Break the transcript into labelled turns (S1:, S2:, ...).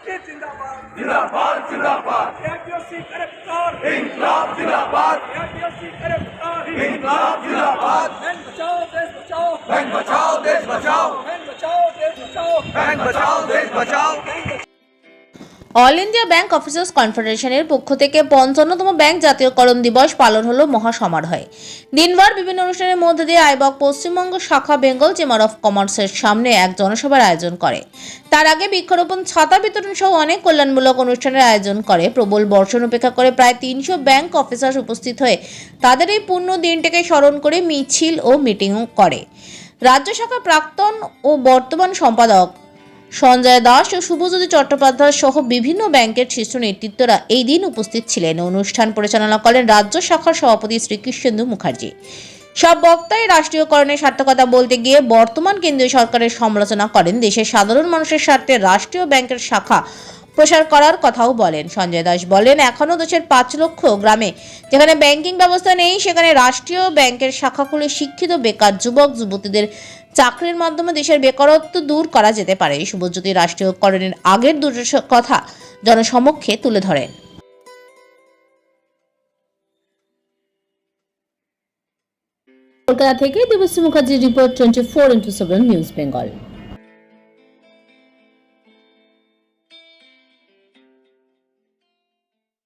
S1: जिंदाबाद
S2: जिंदाबाद जिंदाबाद
S1: एपीएससी करेक्टर
S2: इंकलाब जिंदाबाद
S1: एपीएससी करेक्टर
S2: इंकलाब जिंदाबाद
S1: बैंक बचाओ देश बचाओ
S2: बैंक बचाओ देश बचाओ
S1: बैंक बचाओ देश बचाओ
S2: बैंक बचाओ देश बचाओ
S3: অল ইন্ডিয়া ব্যাংক অফিসার্স কনফেডারেশনের পক্ষ থেকে পঞ্চান্নতম ব্যাংক জাতীয়করণ দিবস পালন হলো মহাসমারোহে। দিনভর বিভিন্ন অনুষ্ঠানের মধ্যে দিয়ে আইবক পশ্চিমবঙ্গ শাখা বেঙ্গল চেম্বার অফ কমার্সের সামনে এক জনসভার আয়োজন করে। তার আগে বৃক্ষরোপণ, ছাতা বিতরণ সহ অনেক কল্যাণমূলক অনুষ্ঠানের আয়োজন করে। প্রবল বর্ষণ উপেক্ষা করে প্রায় তিনশো ব্যাংক অফিসার উপস্থিত হয়ে তাদের এই পূর্ণ দিনটাকে স্মরণ করে মিছিল ও মিটিংও করে। রাজ্য শাখা প্রাক্তন ও বর্তমান সম্পাদক সঞ্জয় দাস ও শুভজ্যোতি চট্টোপাধ্যায় সহ বিভিন্ন ব্যাংকের শীর্ষ নেতৃত্বরা এই দিন উপস্থিত ছিলেন। অনুষ্ঠান পরিচালনা করেন রাজ্য শাখার সভাপতি শ্রীকৃষ্ণেন্দু মুখার্জি। সব বক্তাই রাষ্ট্রীয়করণের সার্থকতা বলতে গিয়ে বর্তমান কেন্দ্রীয় সরকারের সমালোচনা করেন। দেশের সাধারণ মানুষের স্বার্থে রাষ্ট্রীয় ব্যাংকের শাখা প্রসার করার কথাও বলেন। সঞ্জয় দাস বলেন এখনও দেশের পাঁচ লক্ষ গ্রামে যেখানে ব্যাংকিং ব্যবস্থা নেই, সেখানে রাষ্ট্রীয় ব্যাংকের শাখা খুলে শিক্ষিত, বেকার যুবক, যুবতীদের চাকরির মাধ্যমে দেশের বেকারত্ব দূর করা যেতে পারে। শুভজ্যোতি রাষ্ট্রীয়করণের আগের দুটো কথা জনসমক্ষে তুলে ধরেন।
S4: কলকাতা থেকে দেবশ্রী মুখার্জির report twenty four into seven news Bengal.